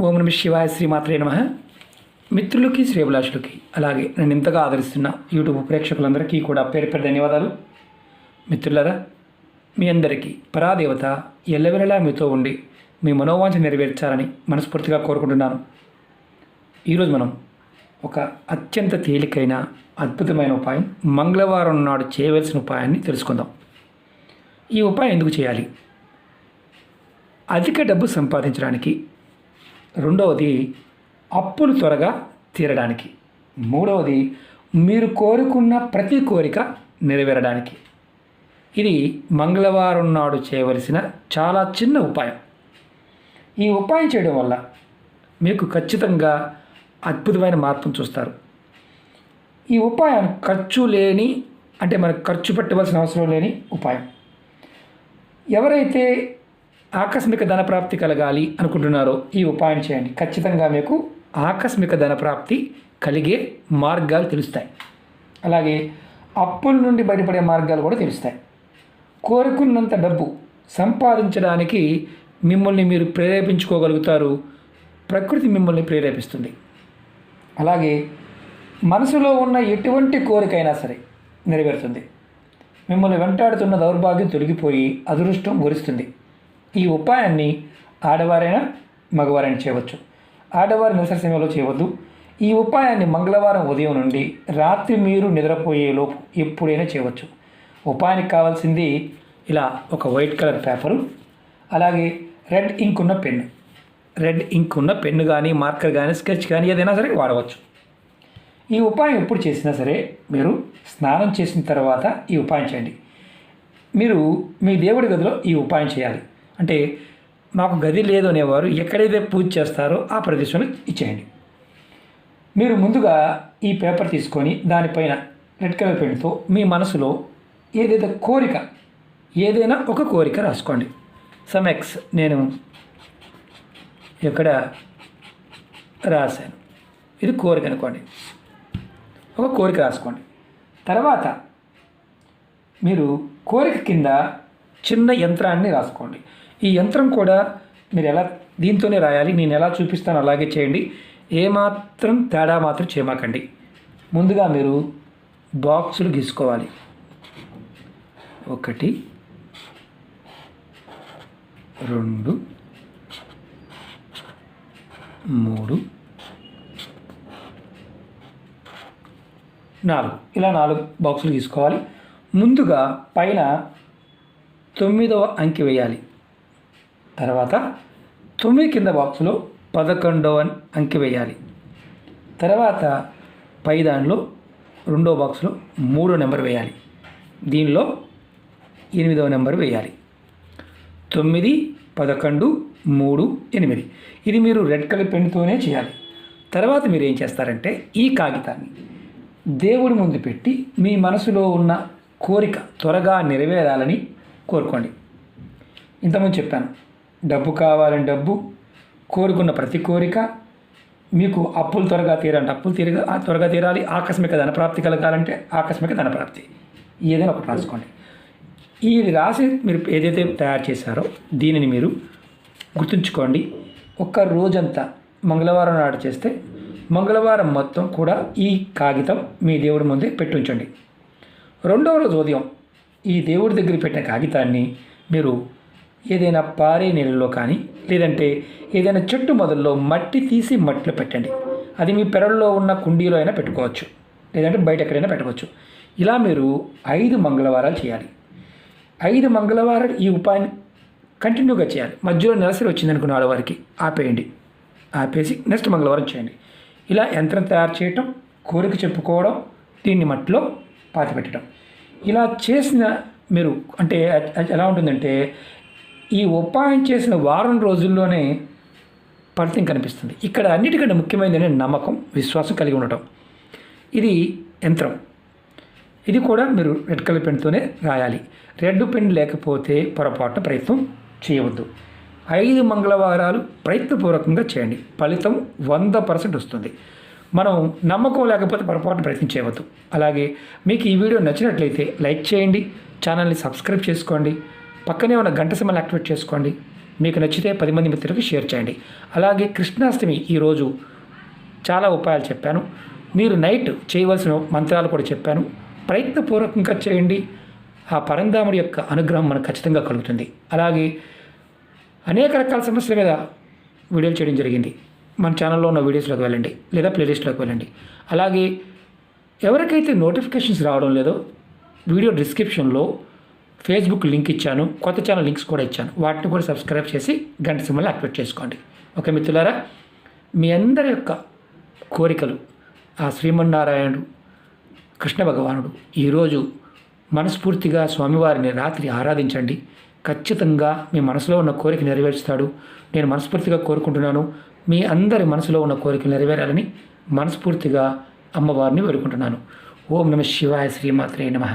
ఓం నమ శివాయ శ్రీమాత్రే నమ. మిత్రులకి శ్రేభిలాషులకి అలాగే నన్ను ఇంతగా ఆదరిస్తున్న యూట్యూబ్ ప్రేక్షకులందరికీ కూడా పేరు పేరు ధన్యవాదాలు. మిత్రులరా మీ అందరికీ పరాదేవత ఎల్లవెల్లలా మీతో ఉండి మీ మనోవాంఛ నెరవేర్చాలని మనస్ఫూర్తిగా కోరుకుంటున్నాను. ఈరోజు మనం ఒక అత్యంత తేలికైన అద్భుతమైన ఉపాయం మంగళవారం నాడు చేయవలసిన ఉపాయాన్ని తెలుసుకుందాం. ఈ ఉపాయం ఎందుకు చేయాలి? అధిక డబ్బు సంపాదించడానికి రెండవది అప్పులు త్వరగా తీరడానికి. మూడవది మీరు కోరుకున్న ప్రతి కోరిక నెరవేరడానికి. ఇది మంగళవారం నాడు చేయవలసిన చాలా చిన్న ఉపాయం. ఈ ఉపాయం చేయడం వల్ల మీకు ఖచ్చితంగా అద్భుతమైన మార్పును చూస్తారు. ఈ ఉపాయం ఖర్చు లేని అంటే మనకు ఖర్చు పెట్టవలసిన అవసరం లేని ఉపాయం. ఎవరైతే ఆకస్మిక ధనప్రాప్తి కలగాలి అనుకుంటున్నారో ఈ ఉపాయం చేయండి. ఖచ్చితంగా మీకు ఆకస్మిక ధనప్రాప్తి కలిగే మార్గాలు తెలుస్తాయి. అలాగే అప్పుల నుండి బయటపడే మార్గాలు కూడా తెలుస్తాయి. కోరుకున్నంత డబ్బు సంపాదించడానికి మిమ్మల్ని మీరు ప్రేరేపించుకోగలుగుతారు. ప్రకృతి మిమ్మల్ని ప్రేరేపిస్తుంది. అలాగే మనసులో ఉన్న ఎటువంటి కోరికైనా సరే నెరవేరుతుంది. మిమ్మల్ని వెంటాడుతున్న దౌర్భాగ్యం తొలగిపోయి అదృష్టం వరిస్తుంది. ఈ ఉపాయాన్ని ఆడవారైనా మగవారైనా చేయవచ్చు. ఆడవారి నిరసన సమయంలో చేయవద్దు. ఈ ఉపాయాన్ని మంగళవారం ఉదయం నుండి రాత్రి మీరు నిద్రపోయేలోపు ఎప్పుడైనా చేయవచ్చు. ఉపాయానికి కావాల్సింది ఇలా ఒక వైట్ కలర్ పేపరు అలాగే రెడ్ ఇంక్ ఉన్న పెన్ను రెడ్ ఇంక్ ఉన్న పెన్ను కానీ మార్కర్ కానీ స్కెచ్ కానీ ఏదైనా సరే వాడవచ్చు. ఈ ఉపాయం ఎప్పుడు చేసినా సరే మీరు స్నానం చేసిన తర్వాత ఈ ఉపాయం చేయండి. మీరు మీ దేవుడి గదిలో ఈ ఉపాయం చేయాలి. అంటే మాకు గది లేదు అనేవారు ఎక్కడైతే పూజ చేస్తారో ఆ ప్రదేశంలో ఇచ్చేయండి. మీరు ముందుగా ఈ పేపర్ తీసుకొని దానిపైన రెడ్ కలర్ పెయింట్తో మీ మనసులో ఏదైతే కోరిక ఏదైనా ఒక కోరిక రాసుకోండి. సమెక్స్ నేను ఇక్కడ రాశాను? ఇది కోరిక అనుకోండి. ఒక కోరిక రాసుకోండి. తర్వాత మీరు కోరిక కింద చిన్న యంత్రాన్ని రాసుకోండి. ఈ యంత్రం కూడా మీరు ఎలా దీంతోనే రాయాలి నేను ఎలా చూపిస్తాను అలాగే చేయండి. ఏమాత్రం తేడా మాత్రం చేయమాకండి. ముందుగా మీరు బాక్సులు గీసుకోవాలి. ఒకటి రెండు మూడు నాలుగు. ఇలా నాలుగు బాక్సులు తీసుకోవాలి ముందుగా పైన తొమ్మిదవ అంకి వేయాలి. తర్వాత తొమ్మిది కింద బాక్సులో పదకొండవ అంకె వేయాలి. తర్వాత పై దానిలో రెండో బాక్స్లో మూడో నెంబర్ వేయాలి. దీనిలో ఎనిమిదవ నెంబర్ వేయాలి. తొమ్మిది పదకొండు మూడు ఎనిమిది. ఇది మీరు రెడ్ కలర్ పెన్తోనే చేయాలి. తర్వాత మీరు ఏం చేస్తారంటే ఈ కాగితాన్ని దేవుడి ముందు పెట్టి మీ మనసులో ఉన్న కోరిక త్వరగా నెరవేరాలని కోరుకోండి. ఇంతకుముందు చెప్పాను డబ్బు కావాలని డబ్బు కోరుకున్న ప్రతి కోరిక మీకు అప్పులు త్వరగా తీరాలంటే అప్పులు తీరగా త్వరగా తీరాలి. ఆకస్మిక ధనప్రాప్తి కలగాలంటే ఆకస్మిక ధనప్రాప్తి. ఏదైనా ఒకటి రాసుకోండి. ఈ రాసి మీరు ఏదైతే తయారు చేశారో దీనిని మీరు గుర్తుంచుకోండి. ఒక్క రోజంతా మంగళవారం నాడు చేస్తే మంగళవారం మొత్తం కూడా ఈ కాగితం మీ దేవుడి ముందే పెట్టుంచండి రెండవ రోజు ఉదయం ఈ దేవుడి దగ్గర పెట్టిన కాగితాన్ని మీరు ఏదైనా పారే నీళ్ళలో కానీ లేదంటే ఏదైనా చెట్టు మొదల్లో మట్టి తీసి మట్టిలో పెట్టండి. అది మీ పెరల్లో ఉన్న కుండీలో అయినా పెట్టుకోవచ్చు లేదంటే బయట ఎక్కడైనా పెట్టవచ్చు. ఇలా మీరు ఐదు మంగళవారాలు చేయాలి. ఐదు మంగళవారాలు ఈ ఉపాయాన్ని కంటిన్యూగా చేయాలి. మధ్యలో నెలసరి వచ్చింది అనుకున్న ఆడవారికి ఆపేయండి. ఆపేసి నెక్స్ట్ మంగళవారం చేయండి. ఇలా యంత్రం తయారు చేయటం కోరిక చెప్పుకోవడం దీన్ని మట్టిలో పాతి పెట్టడం ఇలా చేసిన మీరు అంటే ఎలా ఉంటుందంటే ఈ ఉపాయం చేసిన వారం రోజుల్లోనే ఫలితం కనిపిస్తుంది. ఇక్కడ అన్నిటికంటే ముఖ్యమైనది నమ్మకం విశ్వాసం కలిగి ఉండటం. ఇది యంత్రం. ఇది కూడా మీరు రెడ్ కలర్ పెన్తోనే రాయాలి. రెడ్ పెన్ లేకపోతే పొరపాటున ప్రయత్నం చేయవద్దు. ఐదు మంగళవారాలు ప్రయత్నపూర్వకంగా చేయండి. ఫలితం వంద పర్సెంట్ వస్తుంది. మనం నమ్మకం లేకపోతే పొరపాటున ప్రయత్నం చేయవద్దు. అలాగే మీకు ఈ వీడియో నచ్చినట్లయితే లైక్ చేయండి ఛానల్ని సబ్స్క్రైబ్ చేసుకోండి. పక్కనే ఉన్న గంట సమయం యాక్టివేట్ చేసుకోండి. మీకు నచ్చితే పది మంది మిత్రులకు షేర్ చేయండి. అలాగే కృష్ణాష్టమి ఈరోజు చాలా ఉపాయాలు చెప్పాను. మీరు నైట్ చేయవలసిన మంత్రాలు కూడా చెప్పాను. ప్రయత్నపూర్వకంగా చేయండి. ఆ పరంధాముడి యొక్క అనుగ్రహం మనకు ఖచ్చితంగా కలుగుతుంది. అలాగే అనేక రకాల సమస్యల మీద వీడియోలు చేయడం జరిగింది. మన ఛానల్లో ఉన్న వీడియోస్లోకి వెళ్ళండి. లేదా ప్లేలిస్ట్లోకి వెళ్ళండి. అలాగే ఎవరికైతే నోటిఫికేషన్స్ రావడం లేదో వీడియో డిస్క్రిప్షన్లో ఫేస్బుక్ లింక్ ఇచ్చాను కొత్త ఛానల్ లింక్స్ కూడా ఇచ్చాను. వాటిని కూడా సబ్స్క్రైబ్ చేసి గంట సింబల్ యాక్టివేట్ చేసుకోండి. ఓకే మిత్రులారా మీ అందరి యొక్క కోరికలు ఆ శ్రీమన్నారాయణుడు కృష్ణ భగవానుడు ఈరోజు మనస్ఫూర్తిగా స్వామివారిని రాత్రి ఆరాధించండి. ఖచ్చితంగా మీ మనసులో ఉన్న కోరిక నెరవేర్చుతాడు నేను మనస్ఫూర్తిగా కోరుకుంటున్నాను. మీ అందరి మనసులో ఉన్న కోరికలు నెరవేరాలని మనస్ఫూర్తిగా అమ్మవారిని వేడుకుంటున్నాను. ఓం నమ శివాయ శ్రీమాత్రే నమ.